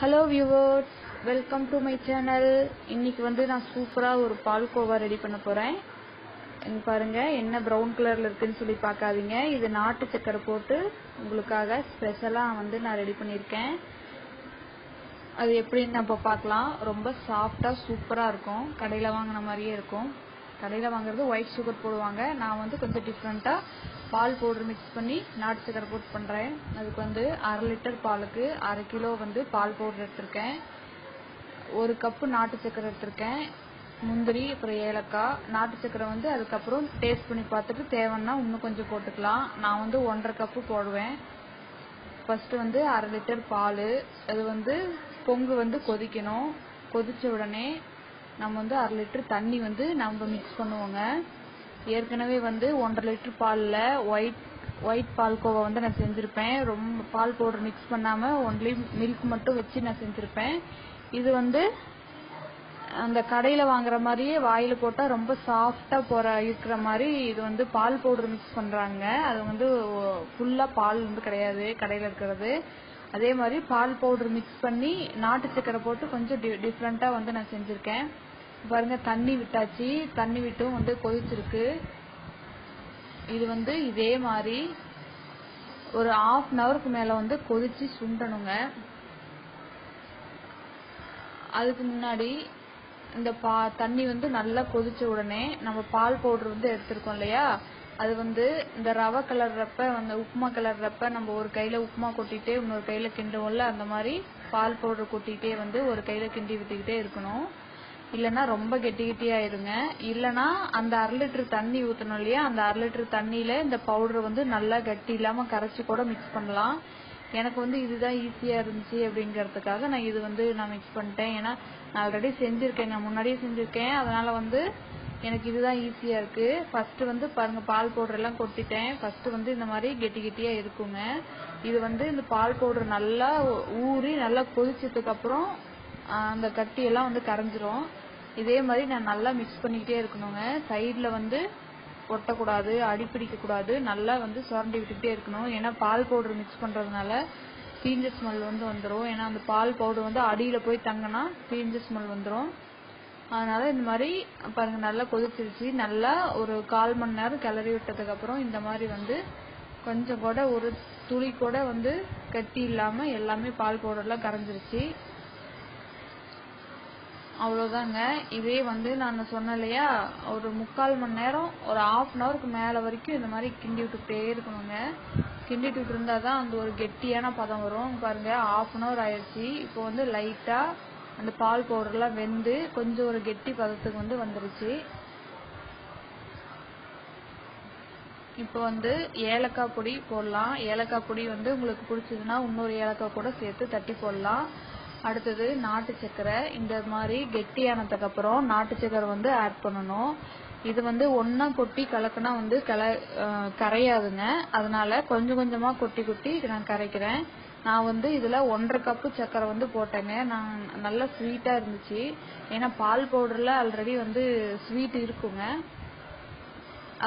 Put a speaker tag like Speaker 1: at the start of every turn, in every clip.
Speaker 1: Hello viewers welcome to my channel இன்னைக்கு வந்து நான் சூப்பராக ஒரு பால்கோவா ரெடி பண்ண போகிறேன் பாருங்க என்ன ப்ரௌன் கலரில் இருக்குன்னு சொல்லி பார்க்காதீங்க. இது நாட்டு சக்கரை போட்டு உங்களுக்காக ஸ்பெஷலாக வந்து நான் ரெடி பண்ணியிருக்கேன். அது எப்படின்னு நம்ம பார்க்கலாம். ரொம்ப சாஃப்டாக சூப்பராக இருக்கும். கடையில் வாங்கின மாதிரியே இருக்கும். கடையில் வாங்குறது ஒயிட் சுகர் போடுவாங்க. நான் வந்து கொஞ்சம் டிஃப்ரெண்ட்டாக பால் பவுடர் மிக்ஸ் பண்ணி நாட்டு சக்கரை போட்டு பண்ணுறேன் அதுக்கு வந்து அரை லிட்டர் பாலுக்கு அரை கிலோ வந்து பால் பவுடர் எடுத்திருக்கேன். ஒரு கப்பு நாட்டு சக்கரை எடுத்திருக்கேன். முந்திரி அப்புறம் ஏலக்காய். நாட்டு சக்கரை வந்து அதுக்கப்புறம் டேஸ்ட் பண்ணி பார்த்துட்டு தேவைன்னா இன்னும் கொஞ்சம் போட்டுக்கலாம். நான் வந்து ஒன்றரை கப்பு போடுவேன். ஃபர்ஸ்ட் வந்து அரை லிட்டர் பால். அது வந்து பொங்கு வந்து கொதிக்கணும். கொதிச்ச உடனே நம்ம வந்து அரை லிட்டர் தண்ணி வந்து நம்ம மிக்ஸ் பண்ணுவோங்க. ஏற்கனவே வந்து ஒன்றரை லிட்டர் பாலில் ஒயிட் ஒயிட் பால்கோவா வந்து நான் செஞ்சுருப்பேன். ரொம்ப பால் பவுடர் மிக்ஸ் பண்ணாமல் ஒன்லி மில்க் மட்டும் வச்சு நான் செஞ்சுருப்பேன். இது வந்து அந்த கடையில் வாங்குற மாதிரியே வாயில் போட்டால் ரொம்ப சாஃப்டாக போகிற இருக்கிற மாதிரி இது வந்து பால் பவுடர் மிக்ஸ் பண்ணுறாங்க அது வந்து ஃபுல்லாக பால் வந்து கிடையாது கடையில் இருக்கிறது. அதே மாதிரி பால் பவுடர் மிக்ஸ் பண்ணி நாட்டு சக்கரை போட்டு கொஞ்சம் டி டிஃப்ரெண்ட்டாக வந்து நான் செஞ்சுருக்கேன். பாருங்க தண்ணி விட்டாச்சு. தண்ணி விட்டும் வந்து கொதிச்சிருக்கு. இது வந்து இதே மாதிரி ஒரு ஆஃப் அன் ஹவருக்கு மேலே வந்து கொதிச்சு சுண்டணுங்க. அதுக்கு முன்னாடி இந்த பா தண்ணி வந்து நல்லா கொதிச்ச உடனே நம்ம பால் பவுடர் வந்து எடுத்திருக்கோம் இல்லையா? அது வந்து இந்த ரவை கலர்றப்ப அந்த உப்புமா கலர்றப்ப நம்ம ஒரு கையில உப்புமா கொட்டிட்டே இன்னொரு கையில கிண்டுவோம்ல அந்த மாதிரி பால் பவுடர் கொட்டிட்டே வந்து ஒரு கையில கிண்டி விட்டுக்கிட்டே இருக்கணும். இல்லைன்னா ரொம்ப கெட்டி கெட்டியாயிருங்க இல்லைன்னா அந்த அரை லிட்டர் தண்ணி ஊற்றணும் இல்லையா? அந்த அரை லிட்டர் தண்ணியில இந்த பவுடர் வந்து நல்லா கட்டி இல்லாம கரைச்சி கூட மிக்ஸ் பண்ணலாம். எனக்கு வந்து இதுதான் ஈஸியா இருந்துச்சு அப்படிங்கறதுக்காக நான் இது வந்து நான் மிக்ஸ் பண்ணிட்டேன். ஏன்னா நான் ஆல்ரெடி செஞ்சிருக்கேன். நான் முன்னாடியே செஞ்சிருக்கேன். அதனால வந்து எனக்கு இதுதான் ஈஸியா இருக்கு. ஃபர்ஸ்ட் வந்து பாருங்க பால் பவுடர் எல்லாம் கொட்டிட்டேன். ஃபர்ஸ்ட் வந்து இந்த மாதிரி கெட்டி கெட்டியா இருக்குங்க. இது வந்து இந்த பால் பவுடர் நல்லா ஊறி நல்லா கொதிச்சதுக்கு அப்புறம் அந்த கட்டி எல்லாம் வந்து கரைஞ்சிரும். இதே மாதிரி நான் நல்லா மிக்ஸ் பண்ணிக்கிட்டே இருக்கணுங்க. சைடில் வந்து ஒட்டக்கூடாது அடிப்பிடிக்க கூடாது நல்லா வந்து சுரண்டி விட்டுக்கிட்டே இருக்கணும். ஏன்னா பால் பவுடர் மிக்ஸ் பண்ணுறதுனால தீஞ்ச ஸ்மெல் வந்து வந்துடும் ஏன்னா அந்த பால் பவுடர் வந்து அடியில் போய் தங்கினா தீஞ்ச ஸ்மெல் வந்துடும் அதனால இந்த மாதிரி பாருங்க நல்லா கொதிச்சிருச்சு. நல்லா ஒரு கால் மணி நேரம் கிளறி விட்டதுக்கு அப்புறம் இந்த மாதிரி வந்து கொஞ்சம் கூட ஒரு துளி கூட வந்து கட்டி இல்லாமல் எல்லாமே பால் பவுடர்லாம் கரைஞ்சிருச்சு. அவ்வளோதாங்க இதே வந்து நான் சொன்னேன் இல்லையா ஒரு முக்கால் மணி நேரம் ஒரு ஆஃப் அன் ஹவருக்கு மேலே வரைக்கும் இந்த மாதிரி கிண்டி விட்டுக்கிட்டே இருக்கணுங்க. கிண்டிட்டு இருந்தா தான் அந்த ஒரு கெட்டியான பதம் வரும். பாருங்க ஆஃப் அன் ஹவர் ஆயிடுச்சு. இப்போ வந்து லைட்டாக அந்த பால் பவுடர்லாம் வெந்து கொஞ்சம் ஒரு கெட்டி பதத்துக்கு வந்து வந்துருச்சு. இப்போ வந்து ஏலக்காய் பொடி போடலாம். ஏலக்காய் பொடி வந்து உங்களுக்கு பிடிச்சதுன்னா இன்னொரு ஏலக்காய் கூட சேர்த்து தட்டி போடலாம். அடுத்தது நாட்டு சக்கரை. இந்த மாதிரி கெட்டியானதுக்கு அப்புறம் நாட்டு சக்கரை வந்து ஆட் பண்ணணும். இது வந்து ஒன்னா கொட்டி கலக்குனா வந்து கல கரையாதுங்க. அதனால கொஞ்சம் கொஞ்சமா கொட்டி கொட்டி நான் கரைக்கிறேன். நான் வந்து இதுல ஒன்றரை கப்பு சக்கரை வந்து போட்டேங்க. நான் நல்லா ஸ்வீட்டா இருந்துச்சு. ஏன்னா பால் பவுடர்ல ஆல்ரெடி வந்து ஸ்வீட் இருக்குங்க.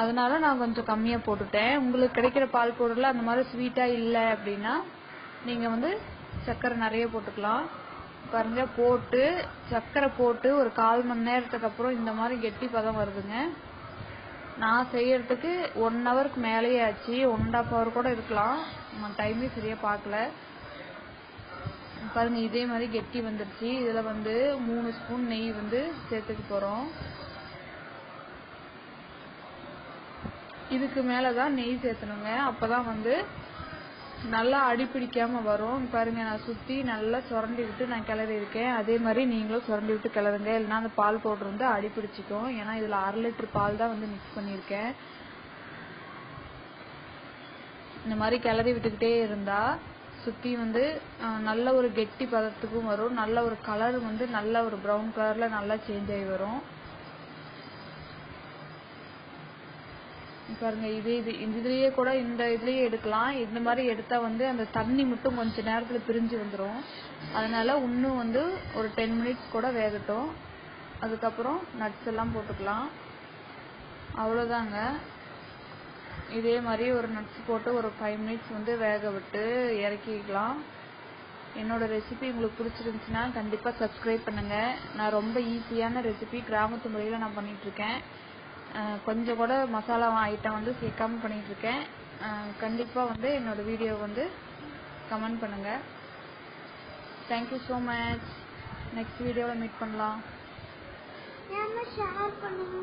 Speaker 1: அதனால நான் கொஞ்சம் கம்மியா போட்டுட்டேன். உங்களுக்கு கிடைக்கிற பால் பவுடர்ல அந்த மாதிரி ஸ்வீட்டா இல்லை அப்படின்னா நீங்க வந்து சர்க்கரை நிறைய போட்டுக்கலாம். பாருங்க போட்டு சர்க்கரை போட்டு ஒரு கால் மணி நேரத்துக்கு அப்புறம் இந்த மாதிரி கெட்டி பதம் வருதுங்க. நான் செய்யறதுக்கு ஒன் ஹவருக்கு மேலேயே ஆச்சு. ஒன் அண்ட் ஹாஃப் ஹவர் கூட இருக்கலாம். டைமே சரியா பார்க்கல. பாருங்க இதே மாதிரி கெட்டி வந்துருச்சு. இதுல வந்து மூணு ஸ்பூன் நெய் வந்து சேர்த்துக்க போறோம். இதுக்கு மேலதான் நெய் சேர்த்தணுங்க. அப்பதான் வந்து நல்லா அடி பிடிக்காம வரும். பாருங்க நான் சுத்தி நல்லா சுரண்டி விட்டு நான் கிளறி இருக்கேன். அதே மாதிரி நீங்களும் சுரண்டி விட்டு கிளறுங்க. இல்லைனா அந்த பால் பவுடர் வந்து அடி பிடிச்சிக்கும் ஏன்னா இதுல அரை லிட்டர் பால் தான் வந்து மிக்ஸ் பண்ணியிருக்கேன். இந்த மாதிரி கிளறி விட்டுக்கிட்டே இருந்தா சுத்தி வந்து நல்ல ஒரு கெட்டி பதத்துக்கும் வரும். நல்ல ஒரு கலர் வந்து நல்ல ஒரு ப்ரௌன் கலர்ல நல்லா சேஞ்ச் ஆகி வரும். பாருங்க இது இது இதுலயே கூட இந்த இதுலயே எடுக்கலாம். இந்த மாதிரி எடுத்தா வந்து அந்த தண்ணி மட்டும் கொஞ்ச நேரத்துல பிரிஞ்சு வந்துடும் அதனால இன்னும் வந்து ஒரு டென் மினிட்ஸ் கூட வேகட்டும். அதுக்கப்புறம் நட்ஸ் எல்லாம் போட்டுக்கலாம். அவ்வளோதாங்க இதே மாதிரி ஒரு நட்ஸ் போட்டு ஒரு ஃபைவ் மினிட்ஸ் வந்து வேக விட்டு இறக்கிக்கலாம். என்னோட ரெசிபி உங்களுக்கு பிடிச்சிருந்துச்சுன்னா கண்டிப்பாக சப்ஸ்கிரைப் பண்ணுங்கள் நான் ரொம்ப ஈஸியான ரெசிபி கிராமத்து முறையில் நான் பண்ணிகிட்ருக்கேன் கொஞ்சம் கூட மசாலா ஐட்டம் வந்து சேர்க்காம பண்ணிகிட்ருக்கேன் கண்டிப்பாக வந்து என்னோட வீடியோ வந்து கமெண்ட் பண்ணுங்கள் thank you so much next வீடியோவில் மீட் பண்ணலாம்.
Speaker 2: ஷேர் பண்ணுங்க